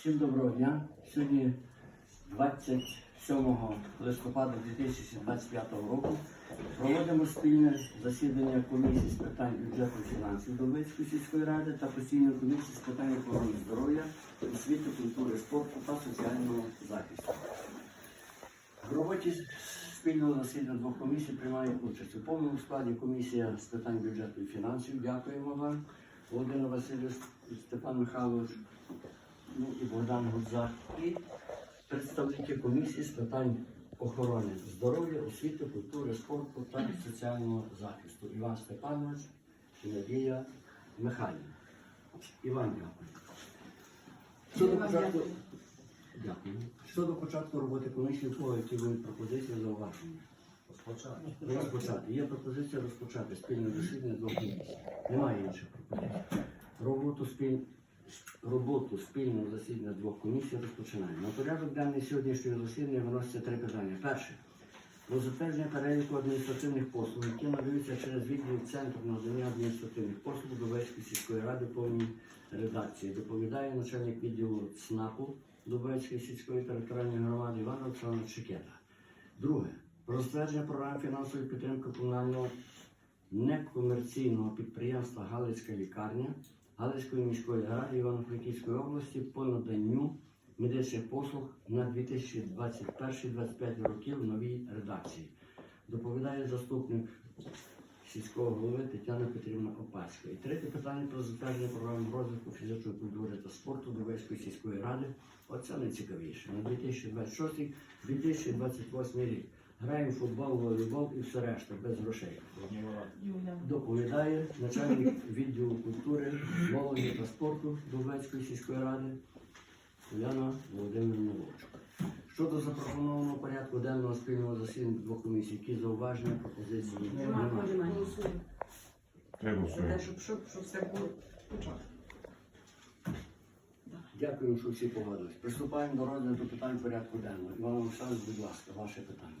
Всім доброго дня. Сьогодні 27 листопада 2025 року проводимо спільне засідання комісії з питань бюджету фінансів Долбецької сільської ради та постійної комісії з питань охорони здоров'я, освіти, культури, спорту та соціального захисту. В роботі спільного засідання двох комісій приймає участь у повному складі комісія з питань бюджету і фінансів. Дякуємо вам, Володимир Васильович, Степан Михайлович, ну і Богдан Гудзак. І представники комісії з питань охорони здоров'я, освіти, культури, спорту та соціального захисту. Іван Степанович і Надія Михайлівна. Іван, дякую. Щодо початку, дякую. Щодо початку роботи комісії, у кого які будуть пропозиції зауваження? Розпочати. Розпочати. Є пропозиція розпочати спільне засідання двох комісій. Немає інших пропозицій. Роботу спіль... Роботу спільного засідання двох комісій розпочинаємо. На порядок денний сьогоднішнього засідання виносяться три питання. Перше. Про затвердження переліку адміністративних послуг, які надаються через відділ Центру надання адміністративних послуг Дубецької сільської ради повній редакції. Доповідає начальник відділу ЦНАПу Дубецької сільської територіальної громади Іван Олександр Чекета. Друге. Про затвердження програм фінансової підтримки комунального некомерційного підприємства Галицька лікарня Галицької міської ради Івано-Франківської області по наданню медичних послуг на 2021-2025 роки в новій редакції. Доповідає заступник сільського голови Тетяна Петрівна Опацька. І третє питання про затвердження програми розвитку фізичної культури та спорту Дубецької сільської ради. Оце найцікавіше. На 2026-2028 рік. Граємо в футбол, волейбол і все решта без грошей. Доповідає начальник відділу культури, молоді та спорту Дубецької сільської ради Уляна Володимирівна Вовчук. Щодо запропонованого порядку денного спільного засідання двох комісій, які зауваження, пропозиції немає. немає. Голосуємо. Треба За щоб, щоб, щоб все було початку. Дякую, що всі погодились. Приступаємо до розгляду питань порядку денного. Іван Олександрович, будь ласка, ваше питання.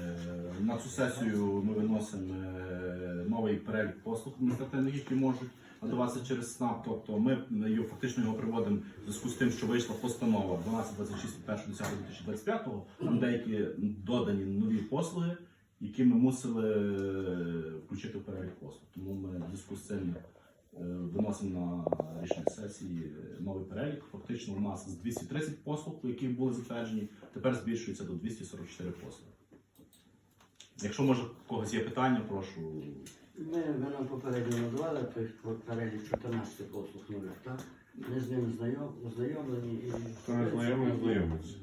Е, На цю сесію ми виносимо е, новий перелік послуг адміністративних, які можуть надаватися через СНАП. Тобто ми його фактично його приводимо в зв'язку з тим, що вийшла постанова 1226 від 1.10.2025, там деякі додані нові послуги, які ми мусили е, включити в перелік послуг. Тому ми в зв'язку з цим е, виносимо на рішення сесії е, новий перелік. Фактично у нас з 230 послуг, які були затверджені, тепер збільшується до 244 послуги. Якщо може у когось є питання, прошу. Ми, ви нам попередньо назвали той перелік 14 послуг нових, так? Ми з ним знайом, ознайомлені і... Хто не знайомий, знайомиться.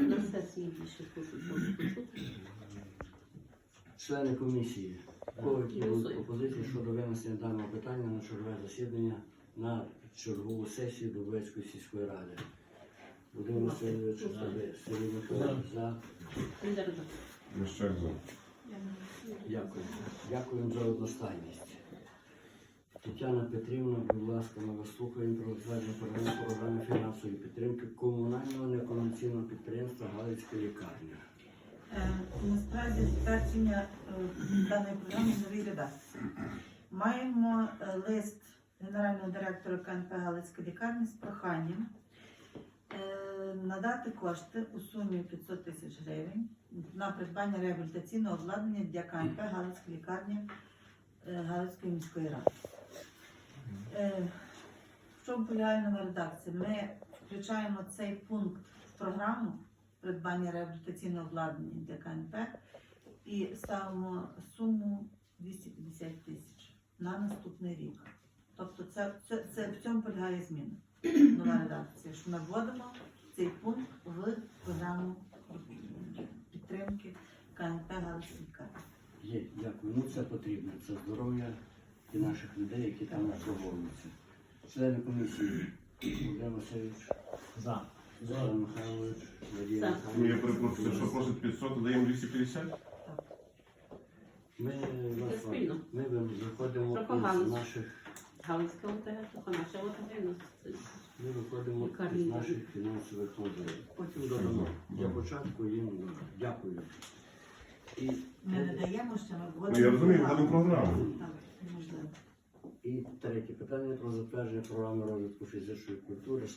На сесії більше хочуть почути. Члени комісії, кого які будуть пропозиції щодо винесення даного питання на чергове засідання на чергову сесію Дубовецької сільської ради. Володимир Васильович, Сергій за. Міщак за. Дякую. За одностайність. Тетяна Петрівна, будь ласка, ми вас слухаємо про затвердження програми програми фінансової підтримки комунального некомерційного підприємства Галицька лікарня. Е, Насправді затвердження е, даної програми в новій редакції. Маємо е, лист генерального директора КНП Галицька лікарня з проханням надати кошти у сумі 500 тисяч гривень на придбання реабілітаційного обладнання для КНП Галицька лікарня е, Галицької міської ради. Е, В чому полягає нова редакція? Ми включаємо цей пункт в програму придбання реабілітаційного обладнання для КНП і ставимо суму 250 тисяч на наступний рік. Тобто це, це, це в цьому полягає зміна. Нова редакція, що ми вводимо цей пункт в програму підтримки КНП Галицька. Є, дякую. Ну це потрібно. Це здоров'я і наших людей, які там обслуговуються. Члени комісії Володимир Васильович, За. Степан Михайлович, Надія. Ну, я Михайловна. перепрошую, що просить 500, а даємо 250? Ми, Це спільно. ми виходимо із наших Галицька ОТГ, наша ОТГ. у нас Ми виходимо Лікарні з наших фінансових можливостей. Потім додамо. Для початку їм дякую. І, Ми не даємо ще ми вводимо. Ну я розумію, вводимо програму. Так, можливо. і третє питання про затвердження програми розвитку фізичної культури,